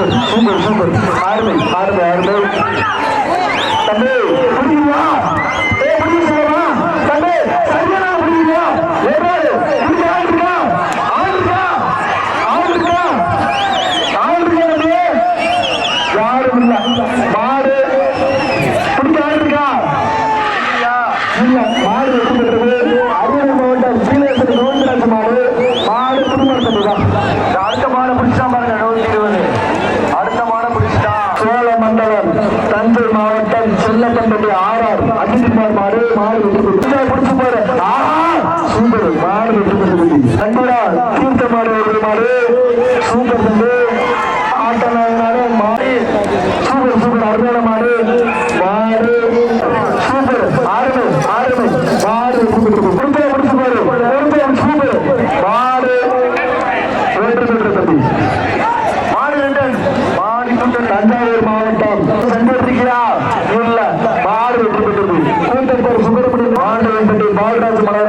Super super அருமை அருமை அருமை தம்பி புரியுமா ஏ புரியுது சொல்லவா? தம்பி புரியுமா இருக்கா ஆள் இருக்கா ஆள் இருக்கா ஆள் இருக்கா யாரும் இல்ல. மாடு பிடிக்க ஆள் இருக்கா இல்ல. மாடு தஞ்சை மாவட்டம் செல்லப்பம்பட்டி ஆர்ஆர் அஜித்குமார் மாடு மாடு வெற்றி பிடிச்சு பாரு சூப்பர். மாடு வெற்றி பெற்றது கண்டிடா தீர்த்த மாடு ஒரு மாடு. சூப்பர் தம்பி. ஆட்ட மாறி மாடு. Super super. அருமையான மாடு. மாடு. சூப்பர். ஆறுமை ஆறுமை மாடு குடும்பத்தை முடிச்சு பாரு குடும்பத்தை சூப்பர் மாடு வெற்றி பெற்ற தம்பி. மாடு ரெண்டன் மாடு தஞ்சாவூர் மாவட்டம். மலர்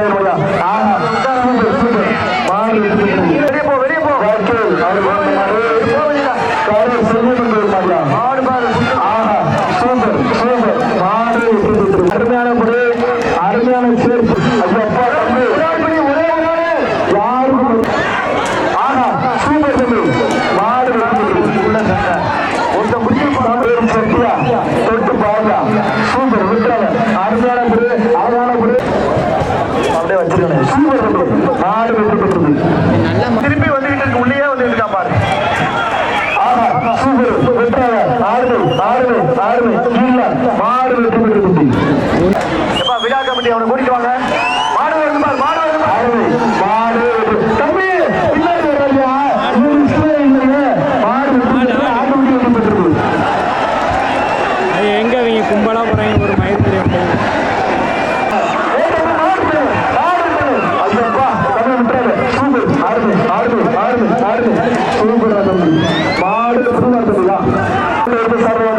ஆறுமை ஆறுமை கீழ மாடு வெற்றி பெற்றது எப்பா விழா கமிட்டி அவனை கூட்டிட்டு வாங்க. மாடு வருது பாரு மாடு வருது பாரு ஆறுமை மாடு தம்பி பின்னாடி மாடு. ஆட்டோமேட்டிக் வெற்றி பெற்றது அது எங்க அவங்க கும்பலா போறாங்க ஒரு மயிர் தெரியும் இருக்கு. ஐயப்பா, தம்பி விட்டுறாரு. சூப்பர், தம்பி. மாடு தம்பியா? எடுத்து சாப்பிட